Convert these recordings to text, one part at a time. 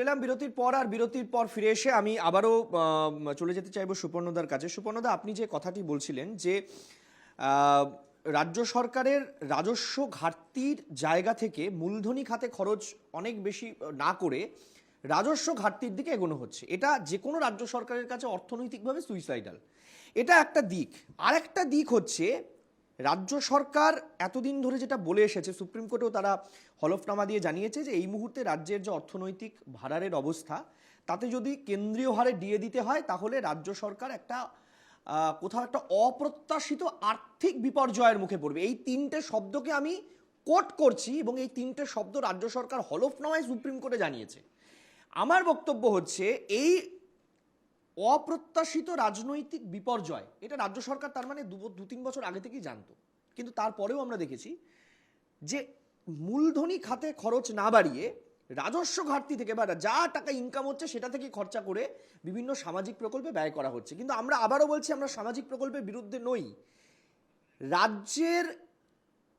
ফিরে এলাম, বিরতির পর আর বিরতির পর ফিরে এসে আমি আবারও চলে যেতে চাইব সুপর্ণদার কাছে। সুপর্ণদা, আপনি যে কথাটি বলছিলেন যে রাজ্য সরকারের রাজস্ব ঘাটতির জায়গা থেকে মূলধনী খাতে খরচ অনেক বেশি না করে রাজস্ব ঘাটতির দিকে এগোনো হচ্ছে। এটা যে কোনো রাজ্য সরকারের কাছে অর্থনৈতিকভাবে সুইসাইডাল এটা একটা দিক। আর একটা দিক হচ্ছে রাজ্য সরকার এতদিন ধরে যেটা বলে এসেছে সুপ্রিম কোর্টেও তারা হলফনামা দিয়ে জানিয়েছে যে এই মুহূর্তে রাজ্যের যে অর্থনৈতিক ভাড়ারের অবস্থা, তাতে যদি কেন্দ্রীয় হারে দিয়ে দিতে হয়, তাহলে রাজ্য সরকার একটা কোথাও একটা অপ্রত্যাশিত আর্থিক বিপর্যয়ের মুখে পড়বে। এই তিনটে শব্দকে আমি কোট করছি এবং এই তিনটে শব্দ রাজ্য সরকার হলফনামায় সুপ্রিম কোর্টে জানিয়েছে। আমার বক্তব্য হচ্ছে, এই অপ্রত্যাশিত রাজনৈতিক বিপর্যয়। এটা রাজ্য সরকার তার মানে দু তিন বছর আগে থেকেই জানতো। কিন্তু তারপরেও আমরা দেখেছি যে মূলধনী খাতে খরচ না বাড়িয়ে রাজস্ব ঘাটতি থেকে বা যা টাকা ইনকাম হচ্ছে সেটা থেকে খরচা করে বিভিন্ন সামাজিক প্রকল্পে ব্যয় করা হচ্ছে। কিন্তু আমরা আবারও বলছি আমরা সামাজিক প্রকল্পের বিরুদ্ধে নই। রাজ্যের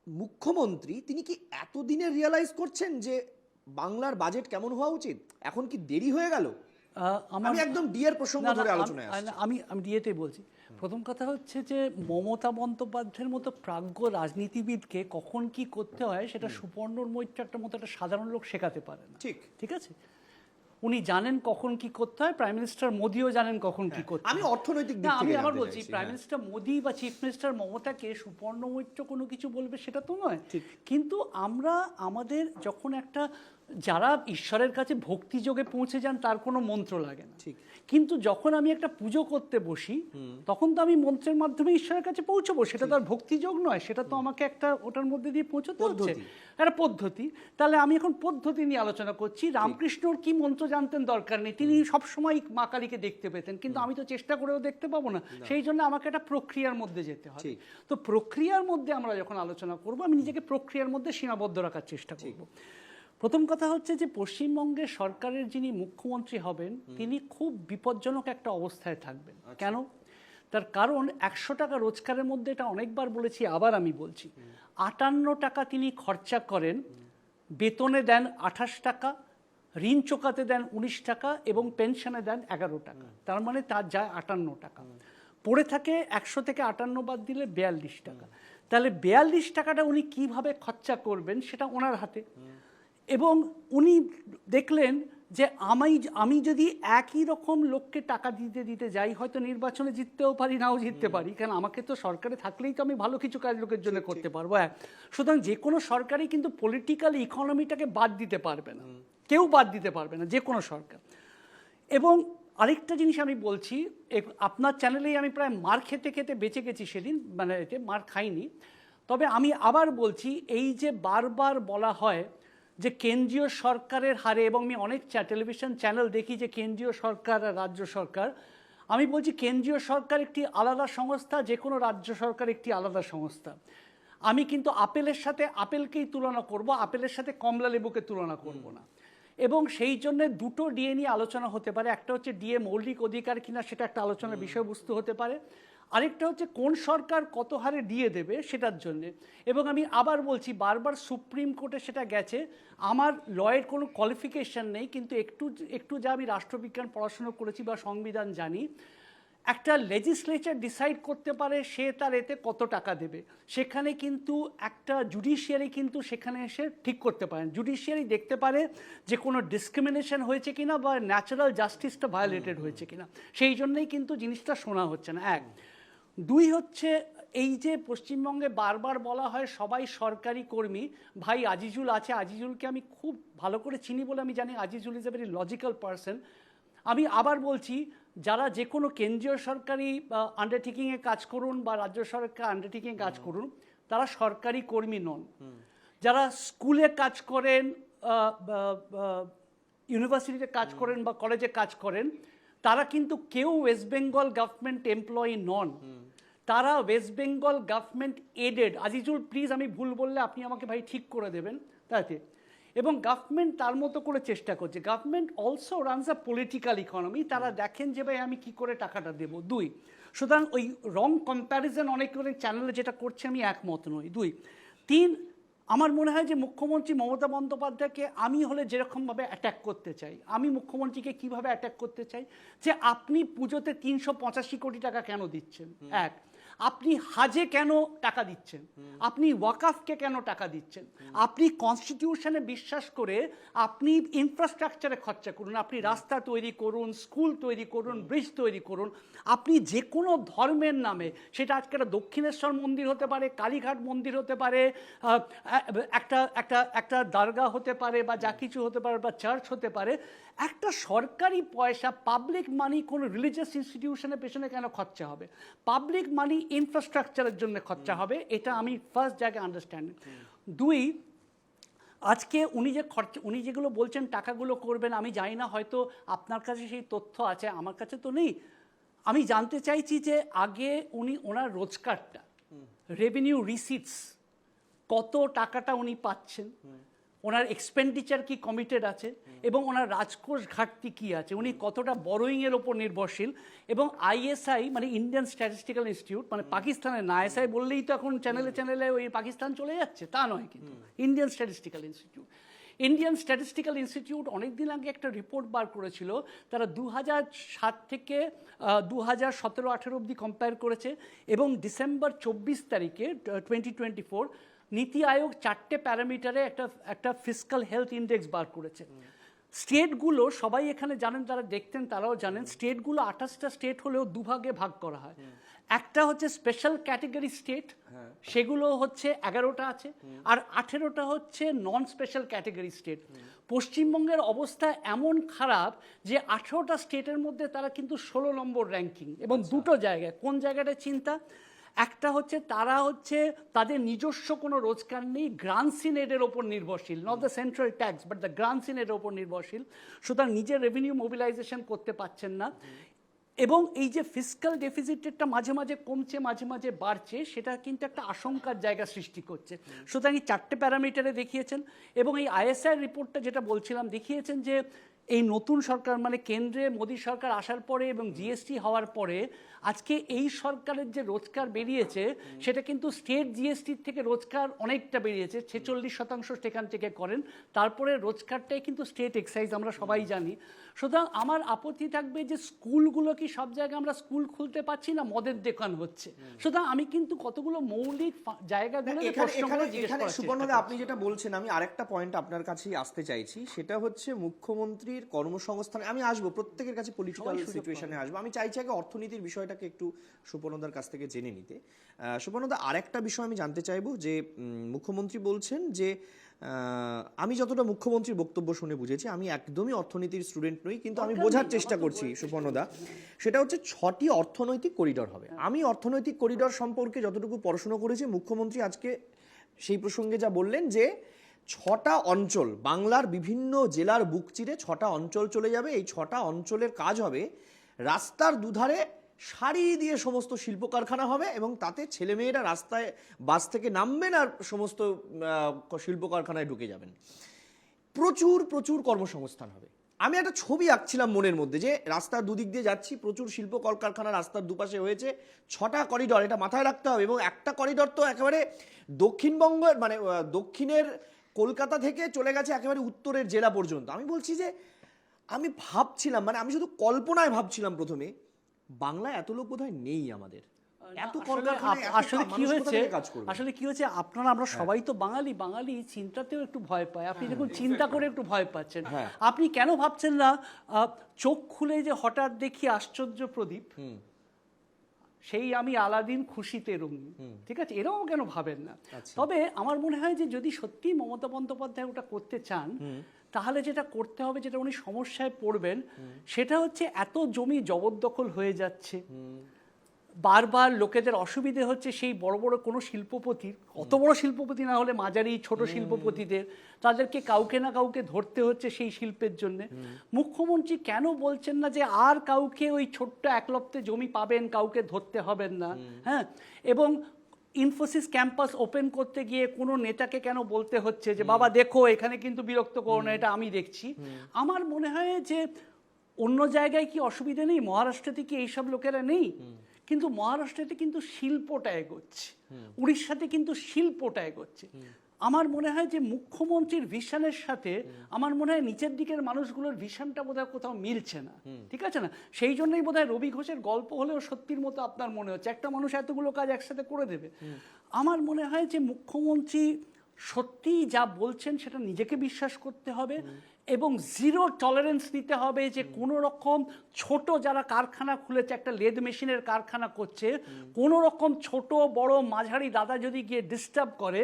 মুখ্যমন্ত্রী তিনি কি এতদিনে রিয়ালাইজ করছেন যে বাংলার বাজেট কেমন হওয়া উচিত? এখন কি দেরি হয়ে গেল? আমি একদম ডিএর প্রসঙ্গ ধরে আলোচনায় আমি আমি ডিএতেই বলছি। প্রথম কথা হচ্ছে যে মমতা বন্দ্যোপাধ্যায়ের মতো প্রাজ্ঞ রাজনীতিবিদকে কখন কি করতে হয় সেটা সুপর্ণর মৈত্র একটা মতো একটা সাধারণ লোক শেখাতে পারে না। ঠিক। ঠিক আছে? উনি জানেন কখন কি করতে হয় প্রাইম মিনিস্টার মোদিও জানেন কখন কি করতে আমি অর্থনৈতিক দিক আমি আবার বলছি প্রাইম হ্যাঁ। মিনিস্টার মোদি বা চিফ মিনিস্টার মমতাকে সুপর্ণ মৈত্র কোনো কিছু বলবে সেটা তো নয়। কিন্তু আমরা আমাদের যখন একটা যারা ঈশ্বরের কাছে ভক্তিযোগে পৌঁছে যান তার কোনো মন্ত্র লাগে না। ঠিক। কিন্তু যখন আমি একটা পুজো করতে বসি তখন তো আমি মন্ত্রের মাধ্যমে ঈশ্বরের কাছে পৌঁছবো। সেটা তো আর ভক্তিযোগ নয় সেটা তো আমাকে একটা ওটার মধ্যে দিয়ে পৌঁছতে হচ্ছে। একটা পদ্ধতি। তাহলে আমি এখন পদ্ধতি নিয়ে আলোচনা করছি। রামকৃষ্ণর কি মন্ত্র জানতেন দরকার নেই? তিনি সবসময় মা কালীকে দেখতে পেতেন কিন্তু আমি তো চেষ্টা করেও দেখতে পাবো না। সেই জন্য আমাকে একটা প্রক্রিয়ার মধ্যে যেতে হবে। তো প্রক্রিয়ার মধ্যে আমরা যখন আলোচনা করব আমি নিজেকে প্রক্রিয়ার মধ্যে সীমাবদ্ধ রাখার চেষ্টা করব। প্রথম কথা হচ্ছে যে পশ্চিমবঙ্গের সরকারের যিনি মুখ্যমন্ত্রী হবেন তিনি খুব বিপজ্জনক একটা অবস্থায় থাকবেন। কেন? তার কারণ একশো টাকা রোজগারের মধ্যে এটা অনেকবার বলেছি আবার আমি বলছি। আটান্ন টাকা তিনি খরচা করেন বেতনে দেন আঠাশ টাকা ঋণ চোকাতে দেন উনিশ টাকা এবং পেনশনে দেন এগারো টাকা। তার মানে তার যায় আটান্ন টাকা। পড়ে থাকে একশো থেকে আটান্ন বাদ দিলে বিয়াল্লিশ টাকা। তাহলে বিয়াল্লিশ টাকাটা উনি কীভাবে খরচা করবেন সেটা ওনার হাতে। এবং উনি দেখলেন যে আমি আমি যদি একই রকম লোককে টাকা দিতে দিতে যাই হয়তো নির্বাচনে জিততেও পারি নাও জিততে পারি। কারণ আমাকে তো সরকারে থাকলেই তো আমি ভালো কিছু কাজ লোকের জন্য করতে পারব হ্যাঁ। সুতরাং যে কোনো সরকারই কিন্তু পলিটিক্যাল ইকোনমিটাকে বাদ দিতে পারবে না। কেউ বাদ দিতে পারবে না যে কোনো সরকার। এবং আরেকটা জিনিস আমি বলছি আপনার চ্যানেলেই আমি প্রায় মার খেতে খেতে বেঁচে গেছি সেদিন মানে এতে মার খাইনি। তবে আমি আবার বলছি এই যে বারবার বলা হয় যে কেন্দ্রীয় সরকারের হারে এবং আমি অনেক টেলিভিশন চ্যানেল দেখি যে কেন্দ্রীয় সরকার আর রাজ্য সরকার। আমি বলছি কেন্দ্রীয় সরকার একটি আলাদা সংস্থা যে কোনো রাজ্য সরকার একটি আলাদা সংস্থা। আমি কিন্তু আপেলের সাথে আপেলকেই তুলনা করব আপেলের সাথে কমলা লেবুকে তুলনা করব না। এবং সেই জন্য দুটো ডিএ নিয়ে আলোচনা হতে পারে একটা হচ্ছে ডিএ মৌলিক অধিকার কিনা সেটা একটা আলোচনার বিষয়বস্তু হতে পারে। আরেকটা হচ্ছে কোন সরকার কত হারে দিয়ে দেবে সেটার জন্যে। এবং আমি আবার বলছি বারবার সুপ্রিম কোর্টে সেটা গেছে। আমার লয়ের কোনো কোয়ালিফিকেশন নেই কিন্তু একটু একটু যা আমি রাষ্ট্রবিজ্ঞান পড়াশুনো করেছি বা সংবিধান জানি একটা লেজিসলেচার ডিসাইড করতে পারে সে তার এতে কত টাকা দেবে। সেখানে কিন্তু একটা জুডিশিয়ারি কিন্তু সেখানে এসে ঠিক করতে পারেন। জুডিশিয়ারি দেখতে পারে যে কোনো ডিসক্রিমিনেশন হয়েছে কিনা বা ন্যাচারাল জাস্টিসটা ভায়োলেটেড হয়েছে কিনা। সেই জন্যই কিন্তু জিনিসটা শোনা হচ্ছে না। এক দুই হচ্ছে এই যে পশ্চিমবঙ্গে বারবার বলা হয় সবাই সরকারি কর্মী ভাই আজিজুল আছে আজিজুলকে আমি খুব ভালো করে চিনি বলে আমি জানি Azizul is a very logical person আমি আবার বলছি যারা যে কোনো কেন্দ্রীয় সরকারি আন্ডারটেকিংয়ে কাজ করুন বা রাজ্য সরকার আন্ডারটেকিংয়ে কাজ করুন তারা সরকারি কর্মী নন। যারা স্কুলে কাজ করেন ইউনিভার্সিটিতে কাজ করেন বা কলেজে কাজ করেন তারা কিন্তু কেউ ওয়েস্ট বেঙ্গল গভর্নমেন্ট এমপ্লয়ি নন। তারা West Bengal government aided Azizul please আমি ভুল বললে আপনি আমাকে ভাই ঠিক করে দেবেন। তাতে এবং গভর্নমেন্ট তার মতো করে চেষ্টা করছে। Government also runs a political economy তারা দেখেন যে ভাই আমি কি করে টাকাটা দেবো। দুই, সুতরাং ওই রং কম্প্যারিজন অনেক অনেক চ্যানেলে যেটা করছে আমি একমত নই। দুই, তিন আমার মনে হয় যে মুখ্যমন্ত্রী মমতা বন্দ্যোপাধ্যায়কে আমি হলে যেরকমভাবে অ্যাট্যাক করতে চাই আমি মুখ্যমন্ত্রীকে কীভাবে অ্যাট্যাক করতে চাই যে আপনি পুজোতে তিনশো পঁচাশি কোটি টাকা কেন দিচ্ছেন? এক আপনি হাজে কেন টাকা দিচ্ছেন? আপনি ওয়াকাফকে কেন টাকা দিচ্ছেন? আপনি কনস্টিটিউশনে বিশ্বাস করে আপনি ইনফ্রাস্ট্রাকচারে খরচা করুন, আপনি রাস্তা তৈরি করুন স্কুল তৈরি করুন ব্রিজ তৈরি করুন, আপনি যে কোনো ধর্মের নামে, সেটা আজকে একটা দক্ষিণেশ্বর মন্দির হতে পারে, কালীঘাট মন্দির হতে পারে একটা একটা একটা দরগা হতে পারে বা যা কিছু হতে পারে বা চার্চ হতে পারে একটা সরকারি পয়সা পাবলিক মানি কোনো রিলিজিয়াস ইনস্টিটিউশনের পেছনে কেন খরচা হবে? পাবলিক মানি ইনফ্রাস্ট্রাকচারের জন্য খরচা হবে এটা আমি ফার্স্ট জায়গায় আন্ডারস্ট্যান্ডিং দুই আজকে উনি যে খরচ উনি যেগুলো বলছেন টাকাগুলো করবেন আমি জানি না হয়তো আপনার কাছে সেই তথ্য আছে আমার কাছে তো নেই। আমি জানতে চাইছি যে আগে উনি ওনার রোজগারটা রেভিনিউ রিসিটস কত টাকাটা উনি পাচ্ছেন? ওনার এক্সপেন্ডিচার কি কমিটেড আছে এবং ওনার রাজকোষ ঘাটতি কি আছে? উনি কতটা বরোয়িংয়ের ওপর নির্ভরশীল? এবং আইএসআই মানে ইন্ডিয়ান স্ট্যাটিস্টিক্যাল ইনস্টিটিউট মানে পাকিস্তানের না আইএসআই বললেই তো এখন চ্যানেলে চ্যানেলে ওই পাকিস্তান চলে যাচ্ছে তা নয় কিন্তু। Indian Statistical Institute Indian Statistical Institute অনেকদিন আগে একটা রিপোর্ট বার করেছিল তারা দু হাজার সাত থেকে দু হাজার সতেরো আঠেরো অবধি কম্পেয়ার করেছে এবং ডিসেম্বর চব্বিশ তারিখে টোয়েন্টি টোয়েন্টি ফোর নীতি আয়োগ চারটে প্যারামিটারে একটা একটা ফিজিক্যাল হেলথ ইন্ডেক্স বার করেছে। স্টেটগুলো সবাই এখানে জানেন তারা দেখতেন তারাও জানেন স্টেটগুলো আঠাশটা স্টেট হলেও দুভাগে ভাগ করা হয়। একটা হচ্ছে স্পেশাল ক্যাটেগরি স্টেট সেগুলো হচ্ছে এগারোটা আছে আর আঠেরোটা হচ্ছে নন স্পেশাল ক্যাটেগরি স্টেট পশ্চিমবঙ্গের অবস্থা এমন খারাপ যে আঠেরোটা স্টেটের মধ্যে তারা কিন্তু ষোলো নম্বর র্যাঙ্কিং এবং দুটো জায়গায় কোন জায়গাটা চিন্তা? একটা হচ্ছে তারা হচ্ছে তাদের নিজস্ব কোনো রোজগার নেই গ্রান্সিনেটের ওপর নির্ভরশীল not the central tax but the গ্রান্সিনেটের ওপর নির্ভরশীল। সুতরাং নিজের রেভিনিউ মোবিলাইজেশন করতে পারছেন না। এবং এই যে ফিজিক্যাল ডেফিসিটেরটা মাঝে মাঝে কমছে, মাঝে মাঝে বাড়ছে, সেটা কিন্তু একটা আশঙ্কার জায়গা সৃষ্টি করছে। সুতরাং এই চারটে প্যারামিটারে দেখিয়েছেন এবং এই আইএসআই রিপোর্টটা যেটা বলছিলাম, দেখিয়েছেন যে এই নতুন সরকার মানে কেন্দ্রে মোদী সরকার আসার পরে এবং জিএসটি হওয়ার পরে আজকে এই সরকারের যে রোজগার বেরিয়েছে সেটা কিন্তু স্টেট জিএসটির থেকে রোজগার অনেকটা বেরিয়েছে ছেচল্লিশ শতাংশ সেখান থেকে করেন। তারপরে রোজগারটাই কিন্তু স্টেট এক্সাইজ আমরা সবাই জানি। সুতরাং আমার আপত্তি থাকবে যে স্কুলগুলো কি সব জায়গায় আমরা স্কুল খুলতে পারছি না মদের দোকান হচ্ছে? সুতরাং আমি কিন্তু কতগুলো মৌলিক এখানে সুবর্ণদা আপনি যেটা বলছেন আমি আরেকটা পয়েন্ট আপনার কাছেই আসতে চাইছি। সেটা হচ্ছে মুখ্যমন্ত্রীর কর্মসংস্থান আমি আসব প্রত্যেকের কাছে পলিটিক্যাল সিচুয়েশনে আসব। আমি চাইছি আগে অর্থনীতির বিষয়টাকে একটু সুপর্ণদার কাছ থেকে জেনে নিতে। সুপর্ণদা আরেকটা বিষয় আমি জানতে চাইব যে মুখ্যমন্ত্রী বলছেন যে আমি যতটা মুখ্যমন্ত্রীর বক্তব্য শুনে বুঝেছি আমি একদমই অর্থনীতির স্টুডেন্ট নই কিন্তু আমি বোঝার চেষ্টা করছি সুপর্ণদা সেটা হচ্ছে ছটি অর্থনৈতিক করিডর হবে। আমি অর্থনৈতিক করিডর সম্পর্কে যতটুকু পড়াশোনা করেছি মুখ্যমন্ত্রী আজকে সেই প্রসঙ্গে যা বললেন যে ছটা অঞ্চল বাংলার বিভিন্ন জেলার বুক চিরে ছটা অঞ্চল চলে যাবে। এই ছটা অঞ্চলের কাজ হবে রাস্তার দুধারে সারি দিয়ে সমস্ত শিল্প কারখানা হবে এবং তাতে ছেলেমেয়েরা রাস্তায় বাস থেকে নামবেন আর সমস্ত শিল্প কারখানায় ঢুকে যাবেন। প্রচুর প্রচুর কর্মসংস্থান হবে। আমি একটা ছবি আঁকছিলাম মনের মধ্যে যে রাস্তার দুদিক দিয়ে যাচ্ছি, প্রচুর শিল্প কলকারখানা রাস্তার দুপাশে হয়েছে, ছটা করিডর এটা মাথায় রাখতে হবে এবং একটা করিডর তো একেবারে দক্ষিণবঙ্গের মানে দক্ষিণের কলকাতা থেকে চলে গেছে একেবারে উত্তরের জেলা পর্যন্ত। আমি বলছি যে, আমি ভাবছিলাম মানে আমি শুধু কল্পনায় ভাবছিলাম প্রথমে বাংলায় এত লোক বোধহয় নেই আমাদের। এত আসলে কি হয়েছে? আসলে কি হয়েছে? আপনারা আমরা সবাই তো বাঙালি। বাঙালি চিন্তাতেও একটু ভয় পায়। আপনি দেখুন চিন্তা করে একটু ভয় পাচ্ছেন। হ্যাঁ। আপনি কেন ভাবছেন না চোখ খুলে যে হঠাৎ দেখি আশ্চর্য প্রদীপ সেই আমি আলাদিন খুশিতে রঙিন। ঠিক আছে? এরকম কেন ভাবেন না? আচ্ছা। তবে আমার মনে হয় যে যদি সত্যি মমতা বন্দ্যোপাধ্যায় ওটা করতে চান তাহলে যেটা করতে হবে যেটা উনি সমস্যায় পড়বেন সেটা হচ্ছে এত জমি জবরদখল হয়ে যাচ্ছে। বারবার লোকেদের অসুবিধে হচ্ছে সেই বড় বড় কোনো শিল্পপতির অত বড় শিল্পপতি না হলে মাঝারি ছোট শিল্পপতিদের তাদেরকে কাউকে না কাউকে ধরতে হচ্ছে সেই শিল্পের জন্য। মুখ্যমন্ত্রী কেন বলছেন না যে আর কাউকে ওই ছোট্ট একলপ্তে জমি পাবেন কাউকে ধরতে হবেন না? হ্যাঁ? এবং ইনফোসিস ক্যাম্পাস ওপেন করতে গিয়ে কোনো নেতাকে কেন বলতে হচ্ছে যে বাবা দেখো এখানে কিন্তু বিরক্ত করো না এটা আমি দেখছি। আমার মনে হয় যে অন্য জায়গায় কি অসুবিধা নেই? মহারাষ্ট্রতে কি এইসব লোকেরা নেই? কিন্তু মহারাষ্ট্রতে কিন্তু শিল্পটা এগোচ্ছে। উড়িষ্যাতে কিন্তু শিল্পটা এগোচ্ছে। আমার মনে হয় যে মুখ্যমন্ত্রীর ভিশনের সাথে আমার মনে হয় নিচের দিকের মানুষগুলোর ভিশনটা বোধহয় কোথাও মিলছে না। ঠিক আছে না? সেই জন্যই বোধহয় রবি ঘোষের গল্প হলেও সত্যির মতো আপনার মনে হচ্ছে। একটা মানুষ এতগুলো কাজ একসাথে করে দেবে। আমার মনে হয় যে মুখ্যমন্ত্রী সত্যিই যা বলছেন সেটা নিজেকে বিশ্বাস করতে হবে এবং জিরো টলারেন্স দিতে হবে যে কোনো রকম ছোট যারা কারখানা খুলেছে একটা লেদ মেশিনের কারখানা করছে কোনো রকম ছোট বড় মাঝারি দাদা যদি গিয়ে ডিস্টার্ব করে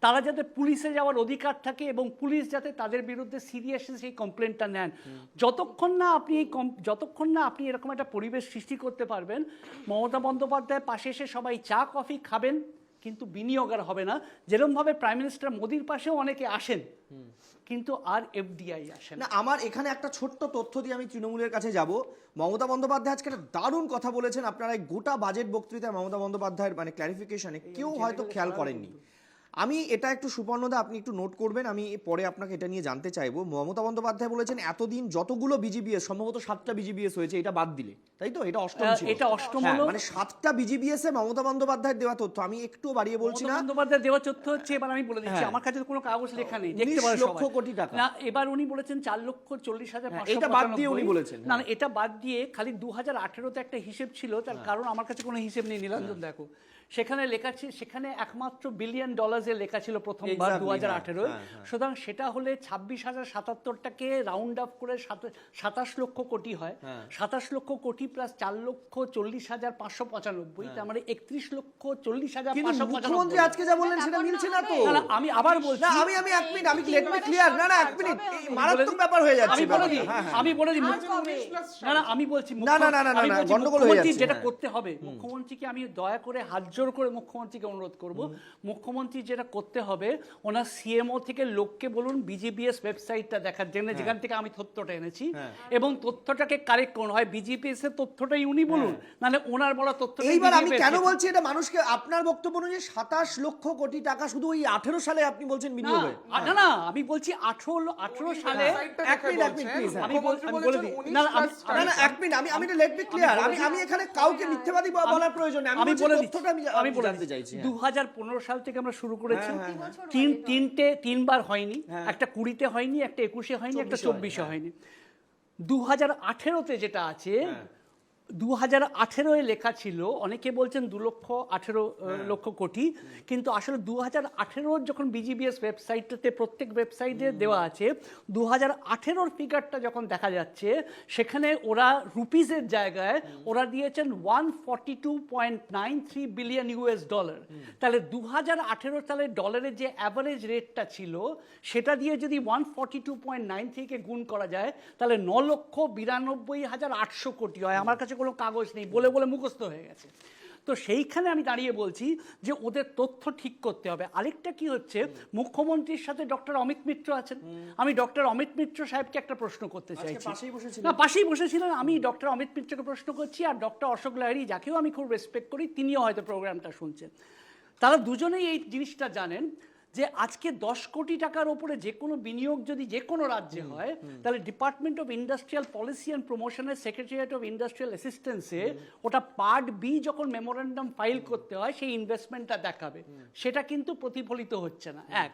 তারা যাতে পুলিশে যাওয়ার অধিকার থাকে এবং পুলিশ যাতে তাদের বিরুদ্ধে সিরিয়াসলি সেই কমপ্লেনটা নেন। যতক্ষণ না আপনি এই কম- যতক্ষণ না আপনি এরকম একটা পরিবেশ সৃষ্টি করতে পারবেন মমতা বন্দ্যোপাধ্যায় পাশে এসে সবাই চা কফি খাবেন কিন্তু বিনিয়োগ আর হবে না। যেরকমভাবে প্রাইম মিনিস্টার মোদির পাশেও অনেকে আসেন কিন্তু আর এফডিআই আসে না। আমার এখানে একটা ছোট্ট তথ্য দিয়ে আমি তৃণমূলের কাছে যাব। মমতা বন্দ্যোপাধ্যায় আজকে একটা দারুণ কথা বলেছেন। আপনারা এই গোটা বাজেট বক্তৃতায় মমতা বন্দ্যোপাধ্যায়ের মানে ক্ল্যারিফিকেশনে কেউ হয়তো খেয়াল করেননি। আমি এটা একটু সুপর্ণদা আপনি একটু নোট করবেন আমি পরে আপনাকে এটা নিয়ে জানতে চাইব। মমতা বন্দ্যোপাধ্যায় বলেছেন এতদিন যতগুলো বিজিবিএস সম্ভবত সাতটা বিজিবিএস হয়েছে এটা বাদ দিলে। তাই তো? এটা অষ্টম এটা অষ্টম হ্যাঁ, মানে সাতটা বিজিবিএস এ মমতা বন্দ্যোপাধ্যায়ের দেওয়া তথ্য। আমি একটু বাড়িয়ে বলছি না। বন্দ্যোপাধ্যায় দেওয়া তথ্য হচ্ছে এবার আমি বলে দিচ্ছি। হ্যাঁ। আমার কাছে কোনো কাগজ লেখা নেই দেখতে 19 পারে লক্ষ। কোটি টাকা। না এবার উনি বলেছেন চার লক্ষ চল্লিশ হাজার হ্যাঁ, এটা বাদ দিয়ে উনি বলেছেন, না হ্যাঁ। না, এটা বাদ দিয়ে খালি দু হাজার আঠেরোতে একটা হিসেব ছিল তার কারণ আমার কাছে কোনো হিসেব নেই। নীলাঞ্জন দেখো। সেখানে লেখা ছিল সেখানে একমাত্র বিলিয়ন ডলার্সে লেখা ছিল প্রথমবার দু হাজার হ্যাঁ, আঠেরোয়। হ্যাঁ, হ্যাঁ। সুতরাং সেটা হলে ছাব্বিশ হাজার সাতাত্তরটাকে রাউন্ড আপ করে সাতাশ লক্ষ কোটি হয়। হ্যাঁ। সাতাশ লক্ষ কোটি প্লাস চার লক্ষ চল্লিশ হাজার পাঁচশো পঁচানব্বই তার মানে একত্রিশ লক্ষ চল্লিশ হাজার পাঁচশো মুখ্যমন্ত্রী আজকে যা বললেন সেটা মিলছে না তো? আমি আবার বলছি। আমি আমি এক মিনিট আমি লেট মি ক্লিয়ার না না এক মিনিট মারাত্মক ব্যাপার হয়ে যাচ্ছে আমি বলে দিই। হ্যাঁ, হ্যাঁ। আমি বলে দিই না না আমি বলছি না, না, না, না, না, গন্ডগোল হয়ে যাচ্ছে, যেটা হ্যাঁ। করতে হবে মুখ্যমন্ত্রীকে আমি দয়া করে হাত জোর করে মুখ্যমন্ত্রীকে অনুরোধ করব। মুখ্যমন্ত্রী যেটা করতে হবে ওনার সিএমও থেকে লোককে বলুন বিজিবিএস ওয়েবসাইটটা দেখার জন্য যেখান থেকে আমি তথ্যটা এনেছি। হ্যাঁ। এবং তথ্যটাকে কারেক্ট করুন। হয় বিজিপিএস এর তথ্যটাই উনি বলুন নাহলে ওনার বলা তথ্য এইবার আমি কেন বলছি এটা মানুষকে আপনার বক্তব্য অনুযায়ী সাতাশ লক্ষ কোটি টাকা শুধু ওই আঠেরো সালে আপনি বলছেন না বিনিয়োগ না না আমি বলছি আঠেরো আঠেরো সালে এক মিনিট, এক মিনিট, হ্যাঁ। আমি বলে দিই। না না, আমি না না এক মিনিট আমি আমি লেট মি ক্লিয়ার আমি আমি এখানে কাউকে মিথ্যাবাদী ব- বলার প্রয়োজন নেই। আমি বলে তথ্যটা আমি আমি বলে জানতে চাইছি হ্যাঁ। দু হাজার পনেরো সাল থেকে আমরা শুরু করেছি হ্যাঁ, হ্যাঁ। তিন তিনটে তিনবার হয়নি হ্যাঁ। একটা কুড়িতে হয়নি একটা একুশে হয়নি একটা চব্বিশে হয়, হ্যাঁ। হয়নি দু হাজার আঠেরোতে যেটা আছে। দু হাজার আঠেরোয় লেখা ছিল অনেকে বলছেন দু লক্ষ আঠেরো হ্যাঁ। লক্ষ কোটি কিন্তু আসলে দু হাজার আঠেরোর যখন বিজিবিএস ওয়েবসাইটটাতে প্রত্যেক ওয়েবসাইটে দেওয়া আছে দু হাজার আঠেরোর ফিগারটা যখন দেখা যাচ্ছে সেখানে ওরা রুপিজের জায়গায় ওরা দিয়েছেন one forty two point nine three billion US dollar তাহলে দু হাজার আঠেরো সালে ডলারের যে অ্যাভারেজ রেটটা ছিল সেটা দিয়ে যদি one forty two point nine থ্রিকে গুণ করা যায় তাহলে ন লক্ষ বিরানব্বই হাজার আটশো কোটি হয়। আমার কাছে কোনো কাগজ নেই বলে বলে মুখস্থ হয়ে গেছে। তো সেইখানে আমি দাঁড়িয়ে বলছি যে ওদের তথ্য ঠিক করতে হবে। আরেকটা কি হচ্ছে মুখ্যমন্ত্রীর সাথে ডক্টর অমিত মিত্র আছেন। আমি ডক্টর অমিত মিত্র সাহেবকে একটা প্রশ্ন করতে চাইছি। পাশেই বসেছিলেন। না পাশেই বসেছিলেন। আমি ডক্টর অমিত মিত্রকে প্রশ্ন করছি আর ডক্টর অশোক লাহিড়ী যাকেও আমি খুব রেসপেক্ট করি তিনিও হয়তো প্রোগ্রামটা শুনছেন। তারা দুজনেই এই জিনিসটা জানেন। যে আজকে দশ কোটি টাকার ওপরে যে কোনো বিনিয়োগ যদি যে কোনো রাজ্যে হয় তাহলে department of industrial policy and প্রমোশনের সেক্রেটারিয়েট অফ ইন্ডাস্ট্রিয়াল অ্যাসিস্ট্যান্সে ওটা পার্ট বি যখন মেমোরেন্ডাম ফাইল করতে হয় সেই ইনভেস্টমেন্টটা দেখাবে। সেটা কিন্তু প্রতিফলিত হচ্ছে না। এক।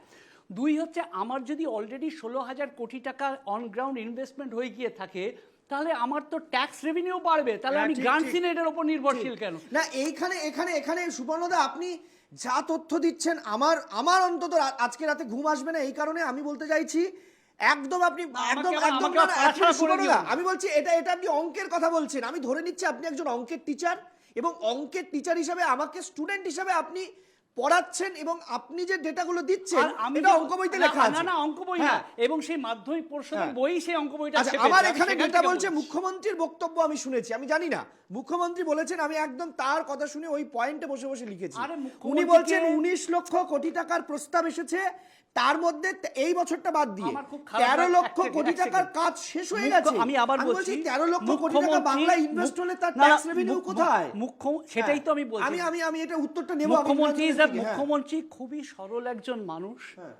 দুই হচ্ছে আমার যদি অলরেডি ষোলো হাজার কোটি টাকা অন গ্রাউন্ড ইনভেস্টমেন্ট হয়ে গিয়ে থাকে তাহলে আমার তো ট্যাক্স রেভিনিউ বাড়বে। তাহলে আমি গ্রান্ট সিনেটের ওপর নির্ভরশীল কেন? না এইখানে এখানে এখানে সুবর্ণদা আপনি যা তথ্য দিচ্ছেন আমার আমার অন্তত আজকে রাতে ঘুম আসবে না এই কারণে আমি বলতে চাইছি একদম আপনি একদম একদম। আমি বলছি এটা এটা আপনি অঙ্কের কথা বলছেন আমি ধরে নিচ্ছি আপনি একজন অঙ্কের টিচার এবং অঙ্কের টিচার হিসাবে আমাকে স্টুডেন্ট হিসাবে আপনি পড়াচ্ছেন এবং আপনি যে ডেটাগুলো দিচ্ছেন আমি অঙ্ক বইতে লেখা আছে। না অঙ্ক বই না হ্যাঁ। এবং সেই মাধ্যমিক পর্ষদের হ্যাঁ। বই সেই অঙ্ক বইটা আচ্ছা ছেপেছে। আমার এখানে থেকে বলছে মুখ্যমন্ত্রীর বক্তব্য আমি শুনেছি আমি জানি না। মুখ্যমন্ত্রী বলেছেন আমি একদম তার কথা শুনে ওই পয়েন্টে বসে বসে লিখেছি। উনি বলছেন উনিশ লক্ষ কোটি টাকার প্রস্তাব এসেছে তার মধ্যে এই বছরটা বাদ দিয়ে। আমার খুব খারাপ তেরো লাগ- লক্ষ কোটি টাকার কাজ শেষ হয়ে গেছে। আমি আবার বলছি তেরো লক্ষ কোটি টাকা বাংলা ইনভেস্ট হলে তার না, না, ট্যাক্স রেভিনিউ কোথায়? মুখ্য সেটাই তো আমি বলছি। আমি আমি আমি এটা উত্তরটা নেব আমি মুখ্যমন্ত্রী থেকে, হ্যাঁ। মুখ্যমন্ত্রী খুবই সরল একজন মানুষ হ্যাঁ।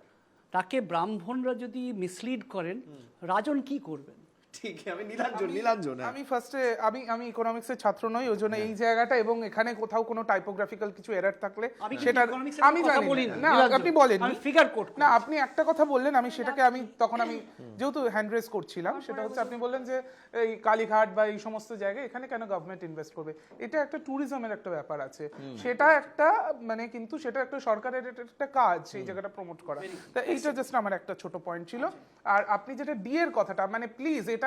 তাকে ব্রাহ্মণরা যদি মিসলিড করেন রাজন কি করবেন ঠিক আমি নীলাঞ্জন নীলাঞ্জন হ্যাঁ। আমি ফার্স্টে আমি আমি ইকোনমিক্সের ছাত্র নই ওই জন্য এই জায়গাটা এবং এখানে কোথাও কোনো টাইপোগ্রাফিক্যাল কিছু এরর থাকলে সেটা আমি জানি না। আপনি বলেন। আমি figure quote না আপনি একটা কথা বললেন আমি সেটাকে আমি তখন আমি যেহেতু হ্যান্ড রেজ করছিলাম সেটা হচ্ছে আপনি বললেন যে এই কালীঘাট বা এই সমস্ত জায়গায় এখানে কেন গভর্নমেন্ট ইনভেস্ট করবে? এটা একটা ট্যুরিজমের একটা ব্যাপার আছে। সেটা একটা মানে কিন্তু সেটা একটা সরকারের এটা একটা কাজ সেই জায়গাটা প্রমোট করা। তা এইটা জাস্ট আমার একটা ছোট পয়েন্ট ছিল। আর আপনি যেটা ডি এর কথাটা মানে প্লিজ এটা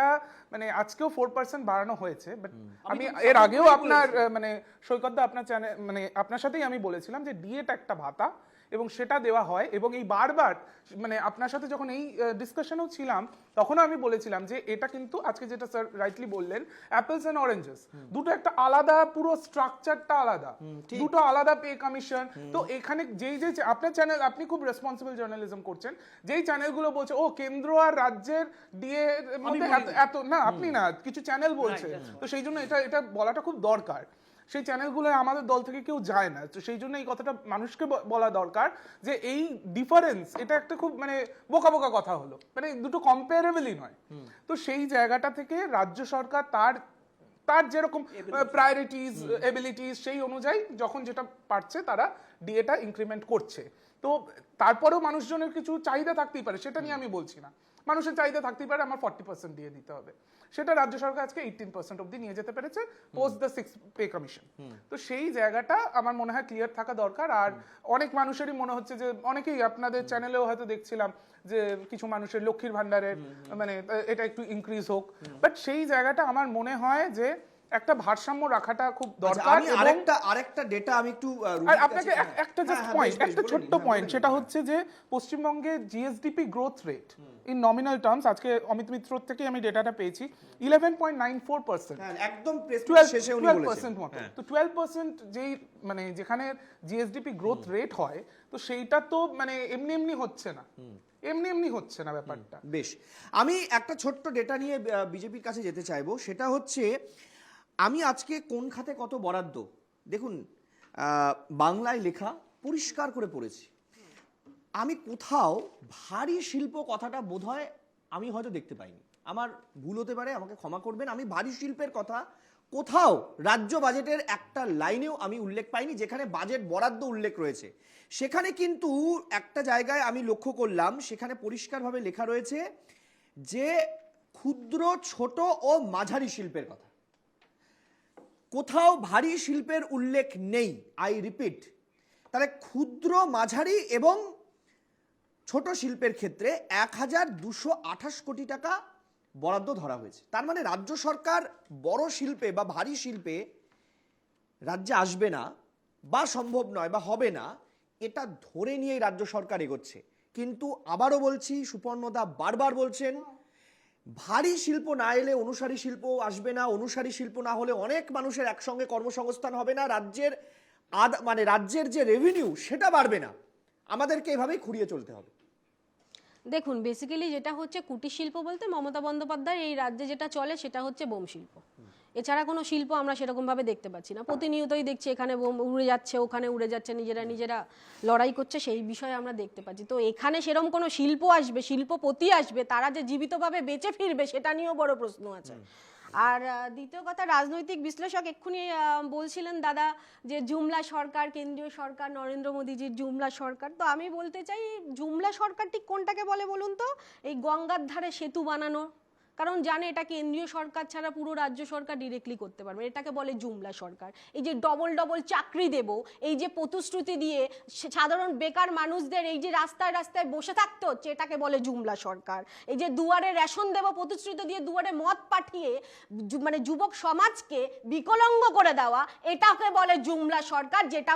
মানে আজকেও ফোর পার্সেন্ট বাড়ানো হয়েছে বাট আমি এর আগেও আপনার মানে সৈকতদা আপনার চ্যানেল মানে আপনার সাথেই আমি বলেছিলাম যে ডিএটা একটা ভাতা এবং সেটা দেওয়া হয় এবং এই বারবার মানে আপনার সাথে যখন এই ডিসকাশনেও ছিলাম তখনও আমি বলেছিলাম যে এটা কিন্তু আজকে যেটা স্যার রাইটলি বললেন অ্যাপেলস অ্যান্ড অরেঞ্জেস দুটো একটা আলাদা পুরো স্ট্রাকচারটা আলাদা। দুটো আলাদা পে কমিশন তো এখানে যেই যে আপনার চ্যানেল আপনি খুব রেসপন্সিবল জার্নালিজম করছেন যেই চ্যানেলগুলো বলছে ও কেন্দ্র আর রাজ্যের ডিএ মধ্যে এত- এত না আপনি না কিছু চ্যানেল বলছে। তো সেই জন্য এটা এটা বলাটা খুব দরকার। সেই চ্যানেলগুলো আমাদের দল থেকে কেউ যায় না। তো সেই জন্য এই কথাটা মানুষকে বলা দরকার যে এই ডিফারেন্স এটা একটা খুব মানে বোকা বোকা কথা হলো। মানে দুটো কম্পারেবলই নয়। তো সেই জায়গাটা থেকে রাজ্য সরকার তার তার যেরকম প্রায়োরিটিস এবিলিটিস সেই অনুযায়ী যখন যেটা পারছে তারা ডিএটা ইনক্রিমেন্ট করছে। তো তারপরেও মানুষজনের কিছু চাহিদা থাকতেই পারে সেটা নিয়ে আমি বলছি না। মানুষের চাহিদা থাকতেই পারে আমার ফর্টি পার্সেন্ট দিয়ে দিতে হবে। সেটা রাজ্য সরকার আজকে এইটিন পার্সেন্ট অব্দি নিয়ে যেতে পেরেছে post the six pay commission তো সেই জায়গাটা আমার মনে হয় ক্লিয়ার থাকা দরকার আর অনেক মানুষেরই মনে হচ্ছে যে অনেকেই আপনাদের চ্যানেলেও হয়তো দেখছিলাম যে কিছু মানুষের লক্ষ্মীর ভান্ডারের মানে এটা একটু ইনক্রিজ হোক। বাট সেই জায়গাটা আমার মনে হয় যে একটা ভারসাম্য রাখাটা খুব আচ্ছা, দরকার আমি আরেকটা আরেকটা ডেটা আমি একটু আর আপনাকে একটা হ্যাঁ, জাস্ট হ্যাঁ, পয়েন্ট বেশ, বেশ, একটা ছোট্ট হ্যাঁ, পয়েন্ট সেটা হচ্ছে যে পশ্চিমবঙ্গের GSDP growth rate in nominal terms আজকে অমিত মিত্র থেকে আমি ডেটাটা পেয়েছি eleven point nine four percent হ্যাঁ, একদম প্রেস শেষে উনি বলেছেন। হ্যাঁ। তো টুয়েলভ পার্সেন্ট যেই মানে যেখানে জিএসডিপি গ্রোথ রেট হয় তো সেইটা তো মানে এমনি এমনি হচ্ছে না। এমনি এমনি হচ্ছে না ব্যাপারটা। বেশ। আমি একটা ছোট্ট ডেটা নিয়ে বিজেপির কাছে যেতে চাইব সেটা হচ্ছে আমি আজকে কোন খাতে কত বরাদ্দ? দেখুন বাংলায় লেখা পরিষ্কার করে পড়েছি। আমি কোথাও ভারী শিল্প কথাটা বোধহয় আমি হয়তো দেখতে পাইনি। আমার ভুল হতে পারে, আমাকে ক্ষমা করবেন। আমি ভারী শিল্পের কথা কোথাও রাজ্য বাজেটের একটা লাইনেও আমি উল্লেখ পাইনি, যেখানে বাজেট বরাদ্দ উল্লেখ রয়েছে। সেখানে কিন্তু একটা জায়গায় আমি লক্ষ্য করলাম, সেখানে পরিষ্কারভাবে লেখা রয়েছে যে ক্ষুদ্র, ছোট ও মাঝারি শিল্পের কথা। কোথাও ভারী শিল্পের উল্লেখ নেই আই রিপিট তাহলে ক্ষুদ্র মাঝারি এবং ছোট শিল্পের ক্ষেত্রে এক হাজার দুশো আঠাশ কোটি টাকা বরাদ্দ ধরা হয়েছে। তার মানে রাজ্য সরকার বড় শিল্পে বা ভারী শিল্পে রাজ্যে আসবে না বা সম্ভব নয় বা হবে না, এটা ধরে নিয়েই রাজ্য সরকার এগোচ্ছে। কিন্তু আবারও বলছি, সুপর্ণদা বারবার বলছেন ভারী শিল্প না এলে অনুসারী শিল্প আসবে না অনুসারী শিল্প না হলে অনেক মানুষের একসঙ্গে কর্মসংস্থান হবে না রাজ্যের আদ মানে রাজ্যের যে রেভিনিউ সেটা বাড়বে না। আমাদেরকে এভাবেই খুঁড়িয়ে চলতে হবে। দেখুন বেসিক্যালি যেটা হচ্ছে কুটির শিল্প বলতে মমতা বন্দ্যোপাধ্যায় এই রাজ্যে যেটা চলে সেটা হচ্ছে বোম শিল্প। এছাড়া কোনো শিল্প আমরা সেরকমভাবে দেখতে পাচ্ছি না। প্রতিনিয়তই দেখছি এখানে উড়ে যাচ্ছে ওখানে উড়ে যাচ্ছে নিজেরা নিজেরা লড়াই করছে সেই বিষয়ে আমরা দেখতে পাচ্ছি। তো এখানে সেরকম কোনো শিল্প আসবে শিল্পপতি আসবে তারা যে জীবিতভাবে বেঁচে ফিরবে সেটা নিয়েও বড় প্রশ্ন আছে। আর দ্বিতীয় কথা রাজনৈতিক বিশ্লেষক এক্ষুনি বলছিলেন দাদা যে জুমলা সরকার কেন্দ্রীয় সরকার নরেন্দ্র মোদীজির জুমলা সরকার। তো আমি বলতে চাই জুমলা সরকার ঠিক কোনটাকে বলে বলুন তো? এই গঙ্গার ধারে সেতু বানানো। কারণ জানে এটা কেন্দ্রীয় সরকার ছাড়া পুরো রাজ্য সরকার ডিরেক্টলি করতে পারবে। এটাকে বলে জুমলা সরকার। এই যে ডবল ডবল চাকরি দেব, এই যে প্রতিশ্রুতি দিয়ে সাধারণ বেকার মানুষদের এই যে রাস্তায় রাস্তায় বসে থাকতে হচ্ছে, এটাকে বলে জুমলা সরকার। এই যে দুয়ারে রেশন দেব, প্রতিশ্রুতি দিয়ে দুয়ারে মদ পাঠিয়ে মানে যুবক সমাজকে বিকলাঙ্গ করে দেওয়া, এটাকে বলে জুমলা সরকার, যেটা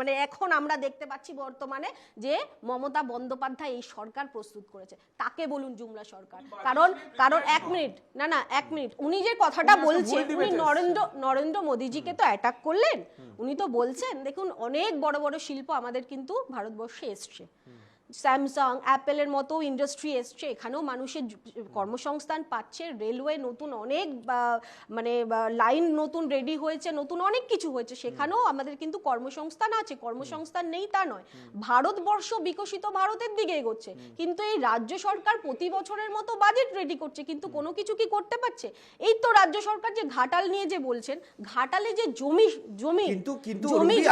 মানে এখন আমরা দেখতে পাচ্ছি বর্তমানে যে মমতা বন্দ্যোপাধ্যায় এই সরকার প্রস্তুত করেছে। তাকে বলুন জুমলা সরকার। কারণ কারণ এক মিনিট না না এক মিনিট। উনি যে কথাটা বলছেন উনি নরেন্দ্র নরেন্দ্র মোদীজিকে তো অ্যাটাক করলেন। উনি তো বলছেন দেখুন অনেক বড় বড় শিল্প আমাদের কিন্তু ভারতবর্ষে এসছে। স্যামসাং অ্যাপেলের মতো ইন্ডাস্ট্রি এসছে এখানেও মানুষের কর্মসংস্থান পাচ্ছে রেলওয়ে নতুন অনেক মানে লাইন নতুন রেডি হয়েছে নতুন অনেক কিছু হয়েছে সেখানেও আমাদের কিন্তু কর্মসংস্থান আছে কর্মসংস্থান নেই তা নয়। ভারতবর্ষ বিকশিত ভারতের দিকে এগোচ্ছে কিন্তু এই রাজ্য সরকার প্রতি বছরের মতো বাজেট রেডি করছে কিন্তু কোনো কিছু কি করতে পারছে? এই তো রাজ্য সরকার যে ঘাটাল নিয়ে যে বলছেন ঘাটালে যে জমি জমি কিন্তু কিন্তু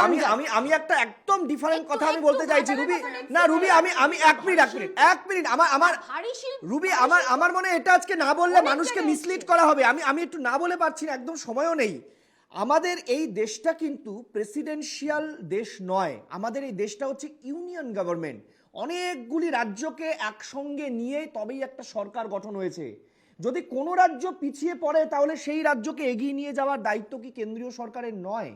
আমি আমি আমি একটা একদম ডিফারেন্ট কথা আমি বলতে চাইছি রুবি না রুবি আমি আমি এক মিনিট এক মিনিট এক মিনিট। আমার আমার রুবি আমার আমার মনে এটা আজকে না বললে মানুষকে মিসলিড করা হবে। আমি আমি একটু না বলে পারছি না একদম সময়ও নেই। আমাদের এই দেশটা কিন্তু প্রেসিডেন্সিয়াল দেশ নয়। আমাদের এই দেশটা হচ্ছে ইউনিয়ন গভর্নমেন্ট অনেকগুলি রাজ্যকে একসঙ্গে নিয়ে তবেই একটা সরকার গঠন হয়েছে। যদি কোনো রাজ্য পিছিয়ে পড়ে তাহলে সেই রাজ্যকে এগিয়ে নিয়ে যাওয়ার দায়িত্ব কি কেন্দ্রীয় সরকারের নয়?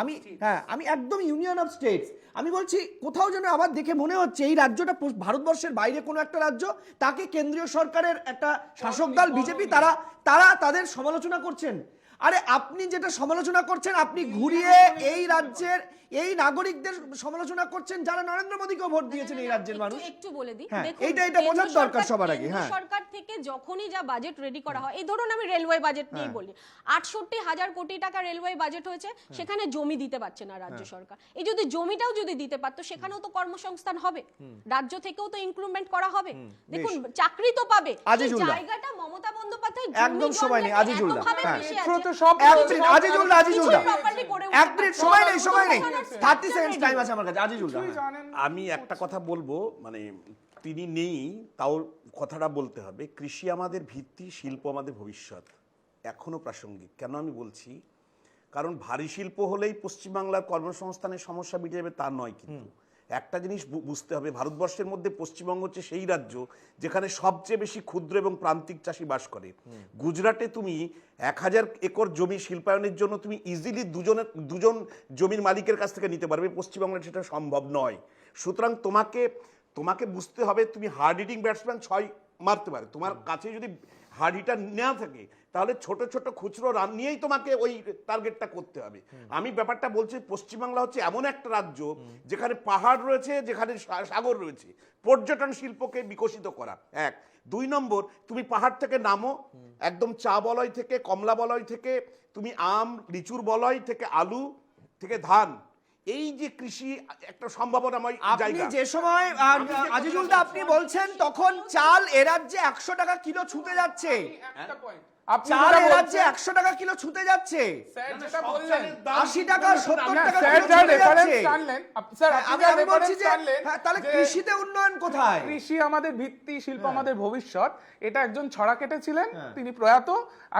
আমি হ্যাঁ আমি একদম ইউনিয়ন অফ স্টেটস আমি বলছি কোথাও যেন আমার দেখে মনে হচ্ছে এই রাজ্যটা ভারতবর্ষের বাইরে কোনো একটা রাজ্য তাকে কেন্দ্রীয় সরকারের একটা শাসক দল বিজেপি তারা তারা তাদের সমালোচনা করছেন। আরে আপনি যেটা সমালোচনা করছেন আপনি ঘুরিয়ে এই রাজ্যের এই নাগরিকদের সমালোচনা করছেন যারা নরেন্দ্র মোদীকেও ভোট দিয়েছেন এই রাজ্যের মানুষ। একটু বলে দিই। হ্যাঁ, এইটা- এটা বোঝার দরকার সবার আগে, হ্যাঁ। সরকার থেকে যখনই যা বাজেট রেডি করা হয় এই ধরুন আমি রেলওয়ে বাজেট হ্যাঁ। বলি আটষট্টি হাজার কোটি টাকা রেলওয়ে বাজেট হয়েছে সেখানে জমি দিতে পারছে না রাজ্য হ্যাঁ। সরকার। এই যদি জমিটাও যদি দিতে পারতো সেখানেও তো কর্মসংস্থান হবে। রাজ্য থেকেও তো ইনক্রিমেন্ট করা হবে। দেখুন চাকরি তো পাবে। জায়গাটা মমতা বন্দ্যোপাধ্যায় একদম সময় নেই, আজিজুল্লাহ, হ্যাঁ। সব এক মিনিট আজিজুল্লাহ আজিজুল্লাহ কিছুই properly এক মিনিট সময় নেই সময় নেই। কোনো thirty structure seconds ready time আছে আমার কাছে আজিজুল্লাহ কিছুই। জানেন আমি একটা কথা বলব মানে তিনি নেই তাও কথাটা বলতে হবে। কৃষি আমাদের ভিত্তি শিল্প আমাদের ভবিষ্যৎ। এখনও প্রাসঙ্গিক। কেন আমি বলছি? কারণ ভারী শিল্প হলেই পশ্চিমবাংলার কর্মসংস্থানের সমস্যা মিটে যাবে তা নয় কিন্তু। একটা জিনিস বুঝতে হবে, ভারতবর্ষের মধ্যে পশ্চিমবঙ্গ হচ্ছে সেই রাজ্য যেখানে সবচেয়ে বেশি ক্ষুদ্র এবং প্রান্তিক চাষি বাস করে। গুজরাটে তুমি এক হাজার একর জমি শিল্পায়নের জন্য তুমি ইজিলি দুজনের, দুজন জমির মালিকের কাছ থেকে নিতে পারবে পশ্চিমবাংলায় সেটা সম্ভব নয়। সুতরাং তোমাকে তোমাকে বুঝতে হবে, তুমি হার্ড হিটিং ব্যাটসম্যান ছয় মারতে পারে। তোমার কাছে যদি হার্ড হিটার নেওয়া থাকে তাহলে ছোট ছোট খুচরো রান নিয়েই তোমাকে ওই টার্গেটটা করতে হবে। আমি ব্যাপারটা বলছি পশ্চিমবাংলা হচ্ছে এমন একটা রাজ্য যেখানে পাহাড় রয়েছে যেখানে সাগর রয়েছে। পর্যটন শিল্পকে বিকশিত করা এক। দুই নম্বর তুমি পাহাড় থেকে নামো একদম চা বলয় থেকে কমলা বলয় থেকে তুমি আম লিচুর বলয় থেকে আলু থেকে ধান। এই যে কৃষি একটা সম্ভাবনাময় আপনি যে সময় আহ, আজিজুল দা আপনি বলছেন তখন চাল এ রাজ্যে একশো টাকা কিলো ছুতে যাচ্ছে। একটা point। আপনি চাল রাজ্যে একশো টাকা কিলো ছুতে যাচ্ছে। স্যার যেটা বললেন আশি টাকা সত্তর টাকা কিলো ছুটে যাচ্ছে। স্যার, হ্যাঁ, আমি আমি বলছি যে হ্যাঁ, তাহলে কৃষিতে উন্নয়ন কোথায়? কৃষি আমাদের ভিত্তি শিল্প হ্যাঁ। আমাদের ভবিষ্যৎ। এটা একজন ছড়া কেটেছিলেন তিনি প্রয়াত।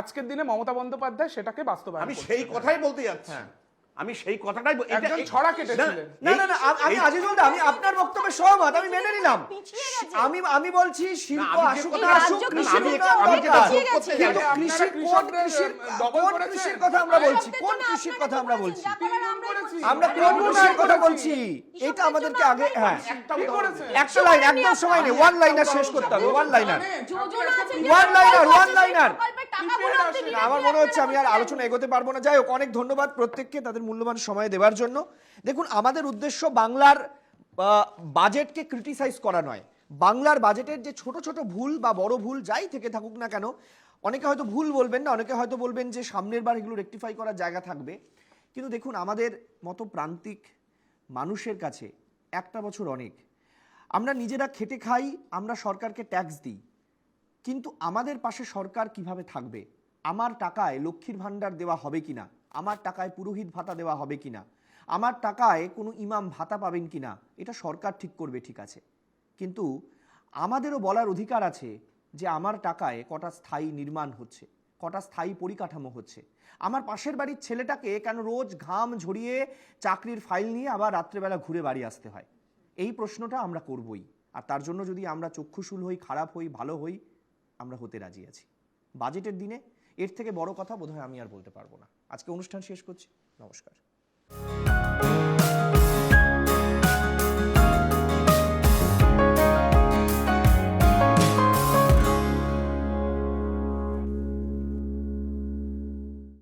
আজকের দিনে মমতা বন্দ্যোপাধ্যায় সেটাকে বাস্তবায়ন আমি সেই কথাই বলতে যাচ্ছি। আমি সেই কথাটাই একজন ছড়া কেটেছিলেন। না না না আমি আজিজুল আমি আপনার বক্তব্যে সহমত আমি মেনে নিলাম। আমি আমি বলছি শিল্প আসুক কথা- না আসুক কৃষি কিন্তু কৃষি কোন কৃষির কোন কৃষির কথা আমরা বলছি? কোন কৃষির কথা আমরা বলছি। আমরা কোন কৃষির কথা বলছি। এটা আমাদেরকে আগে হ্যাঁ। একটা। একটা লাইন একদম সময় নেই। ওয়ান লাইনার শেষ করতে হবে ওয়ান লাইনার যোজনা আছে যে One liner, প্রকল্প one আছে, সেই liner. প্রকল্পের টাকাগুলো আপনি না, directly আমার মনে হচ্ছে আমি আর আলোচনা এগোতে পারব না। যাই হোক অনেক ধন্যবাদ প্রত্যেককে তাদের মূল্যবান সময় দেওয়ার জন্য। দেখুন, আমাদের উদ্দেশ্য বাংলার বাজেটকে ক্রিটিসাইজ করা নয়। বাংলার বাজেটের যে ছোট ছোট ভুল বা বড় ভুল যাই থেকে থাকুক না কেন, অনেকে হয়তো ভুল বলবেন না, অনেকে হয়তো বলবেন যে সামনের বার এগুলো রেকটিফাই করার জায়গা থাকবে। কিন্তু দেখুন, আমাদের মতো প্রান্তিক মানুষের কাছে একটা বছর অনেক। আমরা নিজেরা খেটে খাই, আমরা সরকারকে ট্যাক্স দিই। কিন্তু আমাদের পাশে সরকার কীভাবে থাকবে? আমার টাকায় লক্ষ্মীর ভাণ্ডার দেওয়া হবে কিনা? আমার টাকায় পুরোহিত ভাতা দেওয়া হবে কিনা? আমার টাকায় কোনো ইমাম ভাতা পাবেন কিনা? এটা সরকার ঠিক করবে, ঠিক আছে। কিন্তু আমাদেরও বলার অধিকার আছে যে আমার টাকায় কটা স্থায়ী নির্মাণ হচ্ছে, কটা স্থায়ী পরিকাঠামো হচ্ছে। আমার পাশের বাড়ির ছেলেটাকে কেন রোজ ঘাম ঝরিয়ে চাকরির ফাইল নিয়ে আবার রাত্রেবেলা ঘুরে বাড়ি আসতে হয়? এই প্রশ্নটা আমরা করবই। আর তার জন্য যদি আমরা চক্ষুশূল হই, খারাপ হই, ভালো হই, আমরা হতে রাজি আছি। বাজেটের দিনে এর থেকে বড় কথা বোধহয় আমি আর বলতে পারব না। আজকে অনুষ্ঠান শেষ করছি। নমস্কার।